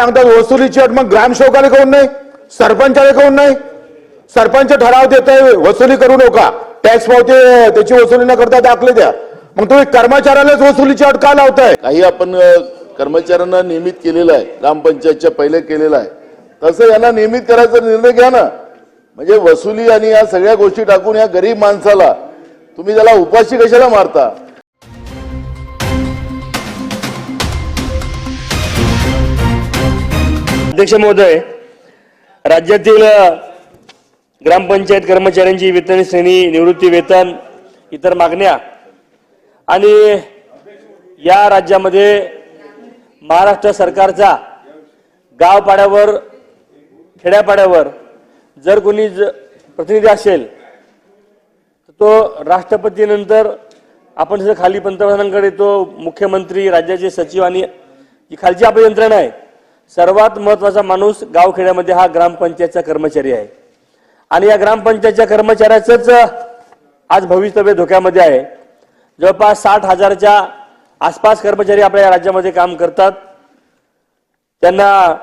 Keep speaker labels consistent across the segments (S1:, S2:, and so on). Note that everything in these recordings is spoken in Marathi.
S1: सांगतात वसुलीची अट मग ग्रामसेवकाला काऊन नाही सरपंचाला काऊन नाही. सरपंच ठराव देत आहे वसुली करू नका. टॅक्स पावते त्याची वसुली न करता दाखले द्या. मग तुम्ही कर्मचाऱ्यालाच वसुलीची अट का लावताय.
S2: काही आपण कर्मचाऱ्यांना नियमित केलेलं आहे. ग्रामपंचायतच्या पहिले केलेलं आहे. तसं यांना नियमित करायचा निर्णय घ्या ना. म्हणजे वसुली आणि या सगळ्या गोष्टी टाकून या गरीब माणसाला तुम्ही त्याला उपाशी कशाला मारता?
S3: अध्यक्ष महोदय राज्यातील ग्रामपंचायत कर्मचाऱ्यांची वेतन श्रेणी निवृत्ती वेतन इतर मागण्या आणि या राज्यामध्ये महाराष्ट्र सरकारचा गावपाड्यावर खेड्यापाड्यावर जर कोणी ज प्रतिनिधी असेल तर तो राष्ट्रपतीनंतर आपण जसं खाली पंतप्रधानांकडे येतो मुख्यमंत्री राज्याचे सचिव आणि जी खालची आपली यंत्रणा आहे सर्वात महत्त्वाचा माणूस गावखेड्यामध्ये हा ग्रामपंचायतचा कर्मचारी आहे. आणि या ग्रामपंचायतच्या कर्मचाऱ्याचंच आज भवितव्य धोक्यामध्ये आहे. जवळपास साठ हजारच्या आसपास कर्मचारी आपल्या या राज्यामध्ये काम करतात. त्यांना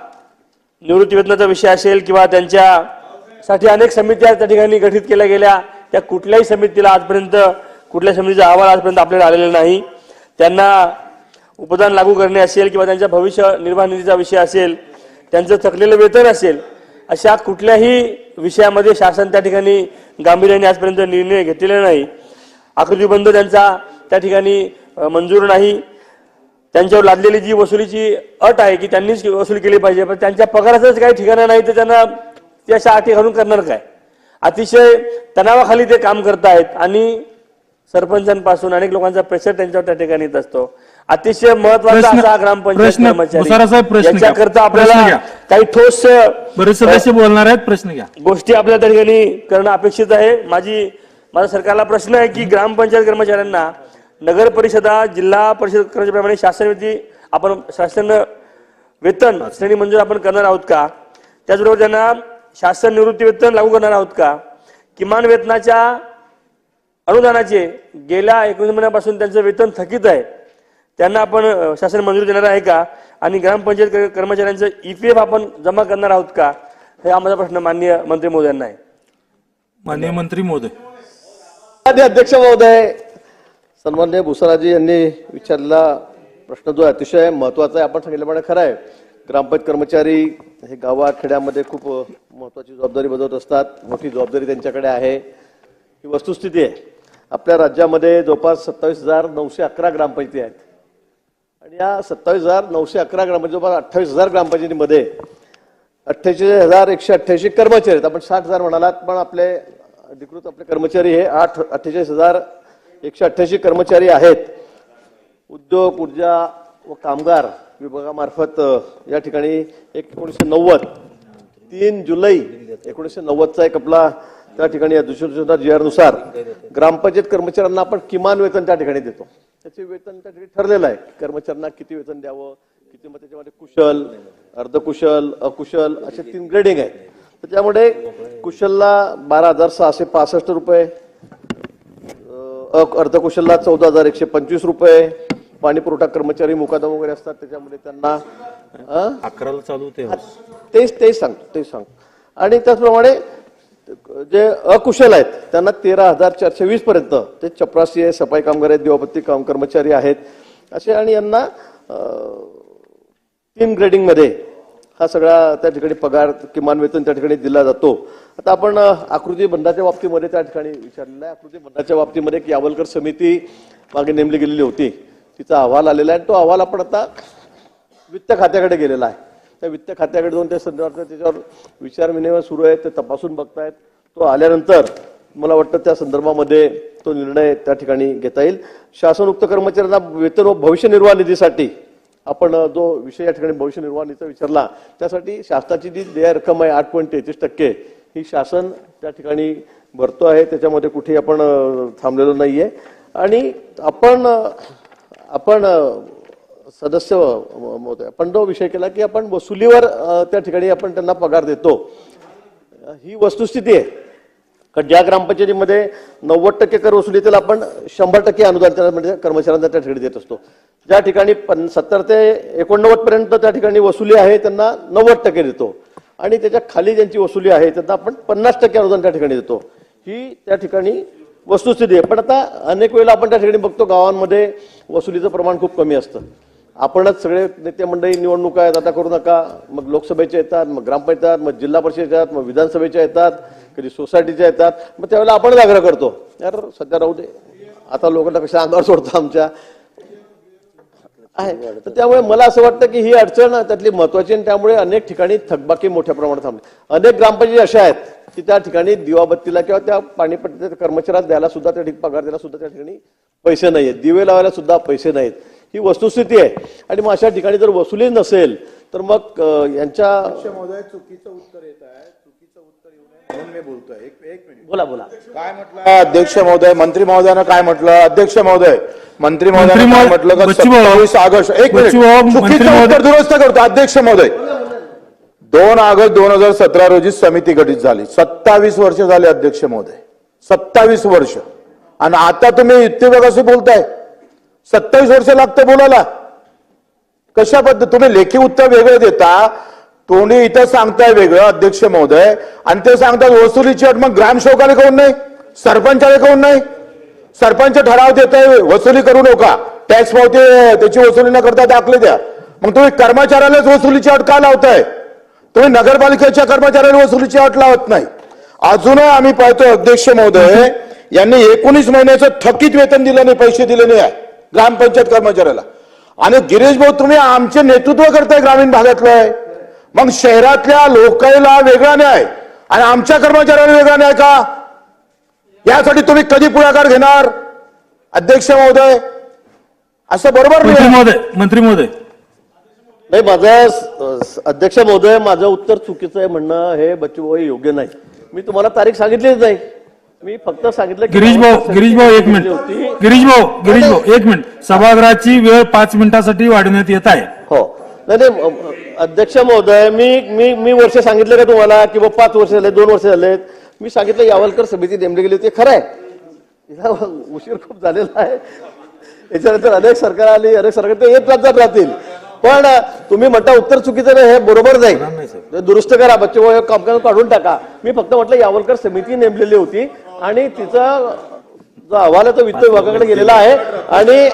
S3: निवृत्तीवेतनाचा विषय असेल किंवा त्यांच्यासाठी अनेक समित्या त्या ठिकाणी गठीत केल्या गेल्या. त्या कुठल्याही समितीला आजपर्यंत कुठल्या समितीचा अहवाल आजपर्यंत आपल्याला आलेला नाही. त्यांना उपदान लागू करणे असेल किंवा त्यांच्या भविष्य निर्वाह निधीचा विषय असेल त्यांचं थकलेलं वेतन असेल अशा कुठल्याही विषयामध्ये शासन त्या ठिकाणी गांभीर्याने आजपर्यंत निर्णय घेतलेला नाही. आकृतीबंध त्यांचा त्या ठिकाणी मंजूर नाही. त्यांच्यावर लादलेली जी वसुलीची अट आहे की त्यांनीच वसूल केली पाहिजे पण त्यांच्या पगाराचंच काही ठिकाणा नाही तर त्यांना ते अशा अटी घालून करणार काय? अतिशय तणावाखाली ते काम करतायत आणि सरपंचांपासून अनेक लोकांचा प्रेशर त्यांच्यावर त्या ठिकाणी येत असतो. अतिशय
S4: महत्त्वाचा
S3: असा ग्रामपंचायत
S4: प्रश्न- मुसारा साहेब, प्रश्न घ्या.
S3: याच्याकरता
S4: प्रश्न
S3: आपल्याला
S4: घ्या.
S3: काही ठोस
S4: बरेच सदस्य बोलणार आहेत प्रश्न घ्या.
S3: गोष्टी आपल्या त्या ठिकाणी करणं अपेक्षित आहे. माझी माझा सरकारला प्रश्न आहे की ग्रामपंचायत कर्मचाऱ्यांना नगर परिषदा जिल्हा परिषद कर्मचाऱ्याप्रमाणे शासन वेती आपण शासन वेतन श्रेणी मंजूर आपण करणार आहोत का? त्याचबरोबर त्यांना शासन निवृत्ती वेतन लागू करणार आहोत का? किमान वेतनाच्या अनुदानाचे गेल्या एकोणीस महिन्यापासून त्यांचं वेतन थकीत आहे. त्यांना आपण शासन मंजुरी देणार आहे का? आणि ग्रामपंचायत कर- कर्मचाऱ्यांचं ईपीएफ आपण जमा करणार आहोत का? हे माझा प्रश्न माननीय मंत्री महोदयांना आहे.
S4: माननीय मंत्री महोदय.
S5: अध्यक्ष महोदय सन्मान्य भुसाराजी यांनी विचारलेला प्रश्न जो आहे अतिशय महत्त्वाचा आहे आपण सांगितल्याप्रमाणे खरं आहे. ग्रामपंचायत कर्मचारी हे गावात खेड्यामध्ये खूप महत्वाची जबाबदारी बजावत असतात. मोठी जबाबदारी त्यांच्याकडे आहे. ही वस्तुस्थिती आहे. आपल्या राज्यामध्ये जवळपास सत्तावीस हजार नऊशे अकरा ग्रामपंचायती आहेत. आणि या सत्तावीस हजार नऊशे अकरा ग्राम म्हणजे जवळपास अठ्ठावीस हजार ग्रामपंचायतीमध्ये अठ्ठेचाळीस हजार एकशे अठ्ठ्याऐंशी कर्मचारी आहेत. आपण साठ हजार म्हणालात पण आपले अधिकृत आपले कर्मचारी हे आठ अठ्ठेचाळीस हजार एकशे अठ्ठ्याऐंशी कर्मचारी आहेत. उद्योग ऊर्जा व कामगार विभागामार्फत या ठिकाणी एक एकोणीसशे नव्वद तीन जुलै एकोणीसशे नव्वदचा एक आपला त्या ठिकाणी दुसऱ्या जी आरनुसार ग्रामपंचायत कर्मचाऱ्यांना आपण किमान वेतन त्या ठिकाणी देतो. त्याचे वेतन त्या ठिकाणी ठरलेलं आहे. कर्मचाऱ्यांना किती वेतन द्यावं किती मग त्याच्यामध्ये कुशल अर्धकुशल अकुशल असे तीन ग्रेडिंग आहे तर त्यामुळे कुशलला बारा हजार सहाशे पासष्ट रुपये अर्धकुशलला चौदा हजार एकशे पंचवीस रुपये पाणी पुरवठा कर्मचारी मुकादम वगैरे असतात त्याच्यामध्ये त्यांना?
S4: अकराला चालू होते.
S5: तेच तेच सांगतो तेच सांगतो. आणि त्याचप्रमाणे जे अकुशल आहेत त्यांना तेरा हजार चारशे वीस पर्यंत. ते चपरासी आहे सफाई कामगार आहेत दिवापत्ती काम कर्मचारी आहेत. असे आणि यांना तीन ग्रेडिंगमध्ये हा सगळा त्या ठिकाणी पगार किमान वेतन त्या ठिकाणी दिला जातो. आता आपण आकृती बंधाच्या बाबतीमध्ये त्या ठिकाणी विचारलेलं आहे. आकृती बंधाच्या बाबतीमध्ये एक यावलकर समिती मागे नेमली गेलेली होती. तिचा अहवाल आलेला आहे आणि तो अहवाल आपण आता वित्त खात्याकडे गेलेला आहे. त्या वित्त खात्याकडे जाऊन त्या संदर्भात त्याच्यावर विचार विनिमय सुरू आहे ते तपासून बघतायत. तो आल्यानंतर मला वाटतं त्या संदर्भामध्ये तो निर्णय त्या ठिकाणी घेता येईल. शासनोक्त कर्मचाऱ्यांना वेतन व भविष्य निर्वाह निधीसाठी आपण जो विषय या ठिकाणी भविष्य निर्वाह निधीचा विचारला त्यासाठी शासनाची जी देय रक्कम आहे आठ पॉईंट तेहतीस टक्के ही शासन त्या ठिकाणी भरतो आहे. त्याच्यामध्ये कुठेही आपण थांबलेलो नाही आहे आणि आपण आपण सदस्य महोदय आपण तो विषय केला की आपण वसुलीवर त्या ठिकाणी आपण त्यांना पगार देतो. ही वस्तुस्थिती आहे. कारण ज्या ग्रामपंचायतीमध्ये नव्वद टक्के कर वसुलीतील आपण शंभर टक्के अनुदान त्या म्हणजे कर्मचाऱ्यांना त्या ठिकाणी देत असतो. ज्या ठिकाणी पन सत्तर ते एकोणनव्वद पर्यंत त्या ठिकाणी वसुली आहे त्यांना नव्वद टक्के देतो. आणि त्याच्याखाली ज्यांची वसुली आहे त्यांना आपण पन्नास टक्के अनुदान त्या ठिकाणी देतो. ही त्या ठिकाणी वस्तुस्थिती आहे. पण आता अनेक वेळेला आपण त्या ठिकाणी बघतो गावांमध्ये वसुलीचं प्रमाण खूप कमी असतं. आपणच सगळे नेते मंडळी निवडणुका आहेत आता करू नका. मग लोकसभेच्या येतात मग ग्रामपंचायत मग जिल्हा परिषदेच्या येतात मग विधानसभेच्या येतात कधी सोसायटीच्या येतात. मग त्यावेळेला आपणच आग्रह करतो. यार सध्या राहू दे. आता लोकांना कशा अंगावर सोडतो आमच्या. आहे. तर त्यामुळे मला असं वाटतं की ही अडचण त्यातली महत्वाची आणि त्यामुळे अनेक ठिकाणी थकबाकी मोठ्या प्रमाणात थांबली. अनेक ग्रामपंचायती अशा आहेत की त्या ठिकाणी दिवाबत्तीला किंवा त्या पाणीपट्टीच्या कर्मचाऱ्याला द्यायला सुद्धा त्या ठिकाणी पगार द्यायला सुद्धा त्या ठिकाणी पैसे नाही आहेत दिवे लावायला सुद्धा पैसे नाहीत ही वस्तुस्थिती आहे. आणि मग अशा ठिकाणी जर वसुली नसेल तर मग यांच्या
S1: महोदय चुकीचं उत्तर येत आहे. चुकीचं उत्तर येऊ नये म्हणून मी बोलतोय. एक एक मिनिट.
S5: बोला बोला.
S1: काय म्हटलं? अध्यक्ष महोदय मंत्री महोदयानं काय म्हटलं? अध्यक्ष महोदय मंत्री महोदयानं काय म्हटलं? का सत्तावीस ऑगस्ट एक मिनिट. चुकीचं उत्तर दुरुस्त करतो. अध्यक्ष महोदय. दोन ऑगस्ट दोन हजार सतरा रोजी समिती गठीत झाली. सत्तावीस वर्ष झाले अध्यक्ष महोदय. सत्तावीस वर्ष. आणि आता तुम्ही कसे बोलताय. सत्तावीस वर्ष लागतं बोलायला. कशा पद्धत तुम्ही लेखी उत्तर वेगळं देता तोंडी इथं सांगताय वेगळं अध्यक्ष महोदय. आणि ते सांगतात वसुलीची अट मग ग्रामसेवकाला काऊन नाही? सरपंचाला काऊन नाही? सरपंच ठराव देत वसुली करू नका. टॅक्स पावते त्याची वसुली न करता दाखले द्या. मग तुम्ही कर्मचाऱ्यालाच वसुलीची अट का लावताय? तुम्ही नगरपालिकेच्या कर्मचाऱ्याला वसुलीची अट लावत नाही. अजूनही आम्ही पाहतो अध्यक्ष महोदय यांनी एकोणीस महिन्याचं थकीत वेतन दिलं नाही पैसे दिले नाही आहे. ग्रामपंचायत कर्मचाऱ्याला. आणि गिरीश भाऊ तुम्ही आमचे नेतृत्व करताय ग्रामीण भागातलं आहे. मग शहरातल्या लोकांना वेगळा न्याय आणि आमच्या कर्मचाऱ्याला वेगळा न्याय का? यासाठी तुम्ही कधी पुढाकार घेणार? अध्यक्ष महोदय असं बरोबर
S4: महोदय मंत्री महोदय.
S5: नाही माझं अध्यक्ष महोदय माझं उत्तर चुकीचं आहे म्हणणं हे बच्चू भाऊ योग्य नाही. मी तुम्हाला तारीख सांगितलीच नाही. मी फक्त सांगितलं
S4: गिरीश भाऊ गिरीश भाऊ एक मिनिट. गिरीश भाऊ गिरीश भाऊ एक मिनिट. सभागृहाची वेळ पाच मिनिटासाठी वाढवण्यात येत आहे.
S5: हो. नाही अध्यक्ष महोदय मी मी मी वर्ष सांगितलं का तुम्हाला की बा पाच वर्ष झाले दोन वर्ष झालेत मी सांगितलं यावलकर समिती नेमली गेली होती. खरं आहे. उशीर खूप झालेला आहे. याच्यानंतर अनेक सरकार आली अनेक सरकार ते येत राज्यात राहतील. पण तुम्ही म्हणता उत्तर चुकीचं नाही हे बरोबर ते दुरुस्त करा बच्चे कामकाज काढून टाका. मी फक्त म्हटलं यावलकर समिती नेमलेली होती. आणि तिचा जो अहवाल आहे तो वित्त विभागाकडे गेलेला आहे. आणि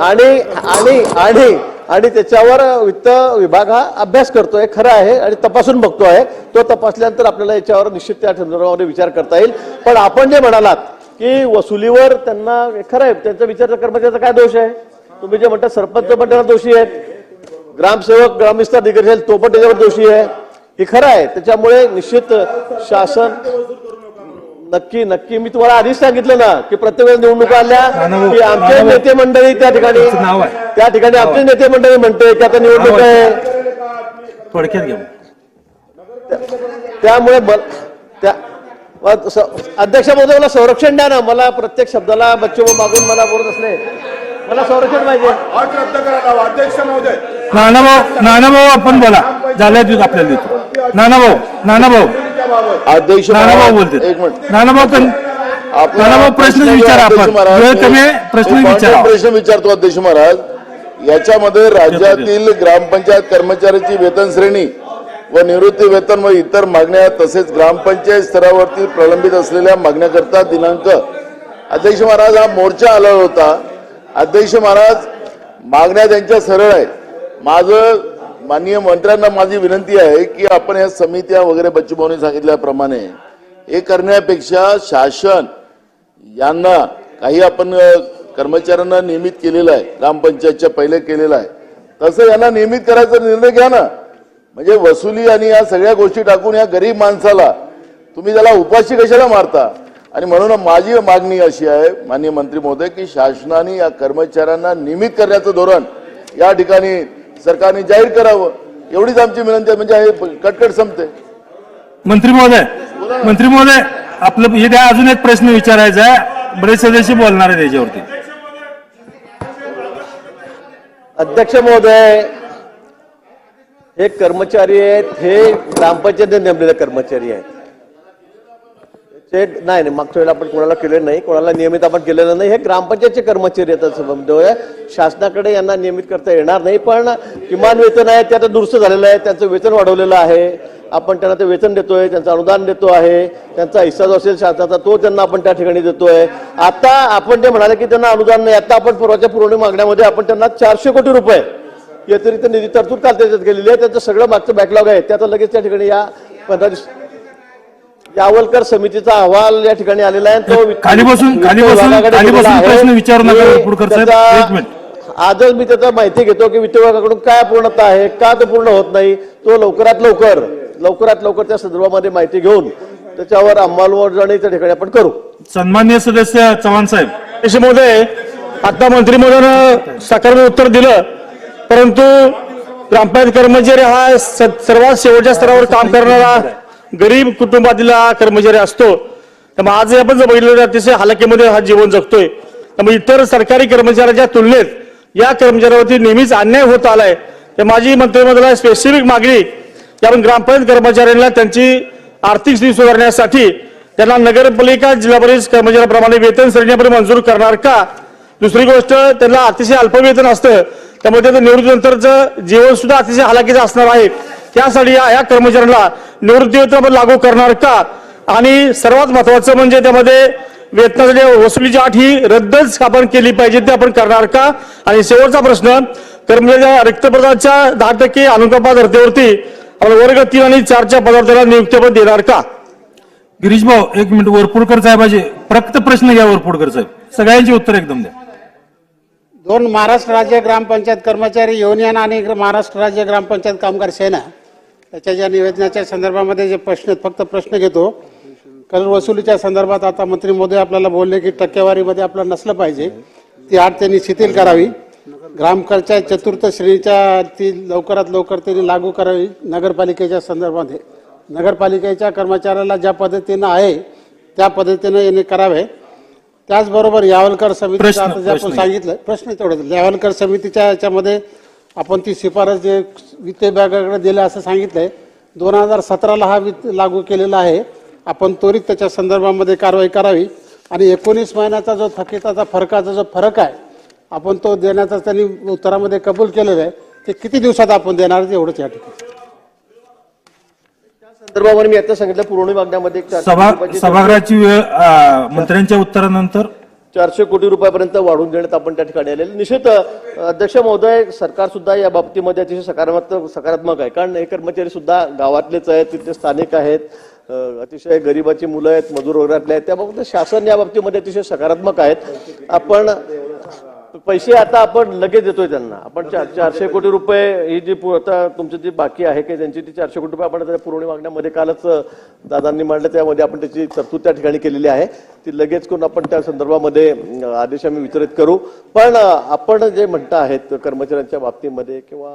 S5: आणि आणि आणि आणि त्याच्यावर वित्त विभाग हा अभ्यास करतोय खरं आहे आणि तपासून बघतो आहे. तो तपासल्यानंतर आपल्याला याच्यावर निश्चित त्या संदर्भामध्ये विचार करता येईल. पण आपण जे म्हणालात की वसुलीवर त्यांना खरं आहे. त्यांचा विचार कर्मचाऱ्याचा काय दोष आहे? तुम्ही जे म्हणता सरपंच पण त्याला दोषी आहेत. ग्रामसेवक ग्रामविस्तार अधिकारी तो पण त्याच्यावर दोषी आहे. हे खरं आहे. त्याच्यामुळे निश्चित शासन नक्की नक्की. मी तुम्हाला आधीच सांगितलं ना की प्रत्येक वेळेस निवडणुका आल्या की आमचे. नेते मंडळी त्या ठिकाणी
S4: त्याचं नाव आहे.
S5: त्या ठिकाणी आमचे नेते मंडळी म्हणते की आता निवडणूक आहे.
S4: थोडक्यात घ्या.
S5: त्यामुळे अध्यक्ष महोदय मला संरक्षण द्या ना. मला प्रत्येक शब्दाला बच्चे मागून मला बोलत असले. मला संरक्षण पाहिजे.
S1: अट रद्द करा अध्यक्ष महोदय.
S4: नानाभाऊ नानाभाऊ आपण बोला. झाल्या देऊ आपल्याला देतो नानाभाऊ नानाभाऊ.
S2: अध्यक्ष
S4: नानाभाऊ बोलते.
S2: एक मिनिट.
S4: नानाभाऊ
S2: आपला
S4: नानाभाऊ प्रश्न विचारा आपण.
S2: महाराज,
S4: वेळ कमी आहे, प्रश्न विचारा.
S2: प्रश्न विचारतो अध्यक्ष महाराज. याच्यामध्ये राज्यातील ग्रामपंचायत कर्मचाऱ्यांची वेतन श्रेणी व निवृत्ती वेतन व इतर मागण्या तसेच ग्रामपंचायत स्तरावरती प्रलंबित असलेल्या मागण्याकरता दिनांक. अध्यक्ष महाराज हा मोर्चा आला होता. अध्यक्ष महाराज मागण्या त्यांच्या सरळ आहेत. माझं माननीय मंत्र्यांना माझी विनंती आहे की आपण या समित्या वगैरे बच्चूभाऊने सांगितल्याप्रमाणे हे करण्यापेक्षा शासन यांना काही आपण कर्मचाऱ्यांना नियमित केलेलं आहे ग्रामपंचायतच्या पहिले केलेलं आहे. तसं यांना नियमित करायचा निर्णय घ्या ना. म्हणजे वसुली आणि या सगळ्या गोष्टी टाकून या गरीब माणसाला तुम्ही त्याला उपाशी कशाला मारता? आणि म्हणून माझी मागणी अशी आहे माननीय मंत्री महोदय की शासनाने या कर्मचाऱ्यांना नियमित करण्याचं धोरण या ठिकाणी सरकारने जाहीर करावं. एवढीच आमची विनंती आहे. म्हणजे हे कटकट संपते
S4: मंत्री महोदय मंत्री महोदय आपलं हे द्या अजून एक प्रश्न विचारायचा आहे. बरेच सदस्य बोलणार आहे त्याच्यावरती
S5: अध्यक्ष महोदय हे कर्मचारी आहेत हे ग्रामपंचायतीने नेमलेले कर्मचारी आहेत. ते नाही नाही मागच्या वेळेला आपण कोणाला केलेलं नाही कोणाला नियमित आपण केलेलं नाही हे ग्रामपंचायतचे कर्मचारी आहेत असं शासनाकडे यांना नियमित करता येणार नाही पण किमान वेतन आहे ते आता दुरुस्त झालेलं आहे त्यांचं वेतन वाढवलेलं आहे. आपण त्यांना ते वेतन देतोय त्यांचं अनुदान देतो आहे त्यांचा हिस्सा जो असेल शासनाचा तो त्यांना आपण त्या ठिकाणी देतोय. आता आपण ते म्हणाले की त्यांना अनुदान नाही आता आपण पूर्वाच्या पुरवणी मागण्यामध्ये आपण त्यांना चारशे कोटी रुपये व्यतिरिक्त निधी तरतूद काल त्याच्यात केलेली आहे. त्यांचं सगळं मागचं बॅकलॉग आहे. ते आता लगेच त्या ठिकाणी या पंधरा दिवस यावलकर समितीचा अहवाल या ठिकाणी आलेला आहे तो
S4: खाली बसून- खाली बसून- खाली बसून. प्रश्न विचारू नका,
S5: मी
S4: पुढकर साहेब.
S5: त्याचा-
S4: एक मिनिट.
S5: आजच मी त्याचा माहिती घेतो की वित्त विभागाकडून काय पूर्णता आहे का तो पूर्ण होत नाही तो लवकरात लवकर लवकरात लवकर त्या संदर्भामध्ये माहिती घेऊन त्याच्यावर अंमलबजावणी त्या ठिकाणी आपण करू
S4: सन्मान्य सदस्य चव्हाण साहेब
S6: महोदय आता मंत्री महोदयानं सकारात्मक उत्तर दिलं परंतु ग्रामपंचायत कर्मचारी हा सर्वात शेवटच्या स्तरावर काम करणारा गरीब कुटुंबातील हा कर्मचारी असतो त्यामुळे आज आपण जर बघितलं तर अतिशय हालाकीमध्ये हा जीवन जगतोय. त्यामुळे इतर सरकारी कर्मचाऱ्याच्या तुलनेत या कर्मचाऱ्यावरती नेहमीच अन्याय होत आलाय. तर माझी मंत्रिमंडळाला स्पेसिफिक मागणी की ग्रामपंचायत कर्मचाऱ्यांना त्यांची आर्थिक स्थिती सुधारण्यासाठी त्यांना नगरपालिका जिल्हा परिषद कर्मचाऱ्याप्रमाणे वेतन श्रेणीप्रमाणे मंजूर करणार का? दुसरी गोष्ट त्यांना अतिशय अल्प वेतन असतं. त्यामुळे त्याचं निवृत्तीनंतरचं जीवन सुद्धा अतिशय हालाकीचं असणार आहे. त्यासाठी या या कर्मचाऱ्यांना निवृत्ती लागू करणार का? आणि सर्वात महत्वाचं म्हणजे त्यामध्ये वेतनासाठी वसुलीची अट ही रद्दच आपण केली पाहिजे ते आपण करणार का? आणि शेवटचा प्रश्न कर्मचाऱ्याच्या रिक्त पदाच्या दहा टक्के अनुकंपा धर्तीवरती आपण वर्ग तीन आणि चारच्या पदार्थाला नियुक्तीपद देणार का?
S4: गिरीश भाऊ एक मिनिट वरपुडकर साहेबाचे फक्त प्रश्न घ्या वरपुडकर साहेब. सगळ्यांची उत्तर एकदम द्या.
S7: दोन महाराष्ट्र राज्य ग्रामपंचायत कर्मचारी युनियन आणि महाराष्ट्र राज्य ग्रामपंचायत कामगार सेना. त्याच्या ज्या निवेदनाच्या संदर्भामध्ये जे प्रश्न आहेत, फक्त प्रश्न घेतो. कर वसुलीच्या संदर्भात आता मंत्री महोदय आपल्याला बोलले की टक्केवारीमध्ये आपलं नसलं पाहिजे. ती आठ त्यांनी शिथिल करावी. ग्रामपंचायत चतुर्थ श्रेणीच्या ती लवकरात लवकर त्यांनी लागू करावी नगरपालिकेच्या संदर्भामध्ये. नगरपालिकेच्या कर्मचाऱ्याला ज्या पद्धतीनं आहे त्या पद्धतीनं यांनी करावे. त्याचबरोबर यावलकर समितीचं आता जे आपण. सांगितलं प्रश्न तेवढं यावलकर समितीच्या याच्यामध्ये आपण ती शिफारस जे वित्त विभागाकडे दिलं असं सांगितलंय दोन हजार सतराला हा वित्त लागू केलेला आहे. आपण त्वरित त्याच्या संदर्भामध्ये कारवाई करावी. आणि एकोणीस महिन्याचा जो थकिताचा फरकाचा जो फरक आहे आपण तो देण्याचा त्यांनी उत्तरामध्ये कबूल केलेलं आहे. ते किती दिवसात आपण देणार ते एवढंच या ठिकाणी.
S5: संदर्भामध्ये मी आता सांगितलं पुरवणी मागण्यामध्ये
S4: सभागृहाची वेळ मंत्र्यांच्या उत्तरानंतर
S5: चारशे कोटी रुपयापर्यंत वाढवून देण्यात आपण त्या ठिकाणी आलेले. निश्चित अध्यक्ष महोदय सरकार सुद्धा या बाबतीमध्ये अतिशय सकारात्मक सकारात्मक आहे. कारण हे कर्मचारी सुद्धा गावातलेच आहेत तिथले स्थानिक आहेत अतिशय गरिबाची मुलं आहेत मजूर वगैरे आहेत. त्याबाबत शासन या बाबतीमध्ये अतिशय सकारात्मक आहेत. आपण पैसे आता आपण लगेच देतोय त्यांना. आपण चार चारशे कोटी रुपये ही जी पु- आता तुमची जी बाकी आहे की त्यांची ती चारशे कोटी रुपये आपण त्या पुरवणी मागण्यामध्ये कालच दादांनी मांडलं त्यामध्ये आपण त्याची तरतूद त्या ठिकाणी केलेली आहे. ती लगेच करून आपण त्या संदर्भामध्ये आदेश आम्ही वितरित करू. पण आपण जे म्हणता आहेत कर्मचाऱ्यांच्या बाबतीमध्ये किंवा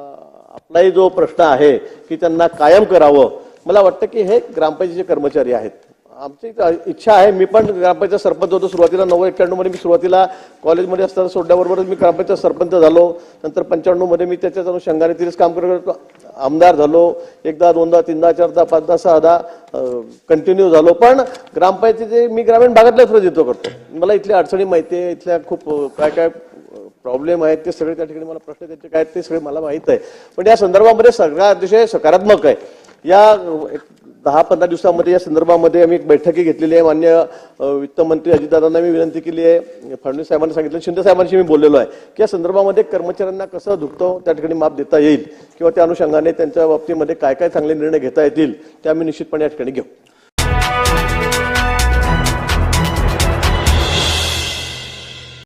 S5: आपलाही जो प्रश्न आहे की त्यांना कायम करावं मला वाटतं की हे ग्रामपंचायतीचे कर्मचारी आहेत. आमची इच्छा आहे. मी पण ग्रामपंचायत सरपंच होतो. सुरुवातीला नव्वद एक्क्याण्णवमध्ये मी सुरुवातीला कॉलेजमध्ये असताना सोडल्याबरोबरच मी ग्रामपंचायत सरपंच झालो. नंतर पंच्याण्णवमध्ये मी मी जाऊन अनुषंगाने तिथेच काम करत आमदार झालो. एकदा दोनदा तीनदा चारदा पाचदा सहादा कंटिन्यू झालो. पण ग्रामपंचायतीचे मी ग्रामीण भागातलं प्रतिनिधित्व करतो. मला इथल्या अडचणी माहिती आहे. इथल्या खूप काय काय प्रॉब्लेम आहेत. ते सगळे त्या ठिकाणी मला प्रश्न त्यांचे काय आहेत ते सगळे मला माहीत आहे. पण या संदर्भामध्ये सगळा अतिशय सकारात्मक आहे. या एक दहा पंधरा दिवसामध्ये या संदर्भामध्ये आम्ही एक बैठकी घेतलेली आहे. मान्य वित्तमंत्री अजितदादांना मी विनंती केली आहे. फडणवीस साहेबांना सांगितलं शिंदे साहेबांशी मी बोललेलो आहे की या संदर्भामध्ये कर्मचाऱ्यांना कसं दुखतो त्या ठिकाणी माप देता येईल किंवा त्या अनुषंगाने त्यांच्या बाबतीमध्ये काय काय चांगले निर्णय घेता येतील ते आम्ही निश्चितपणे या ठिकाणी घेऊ.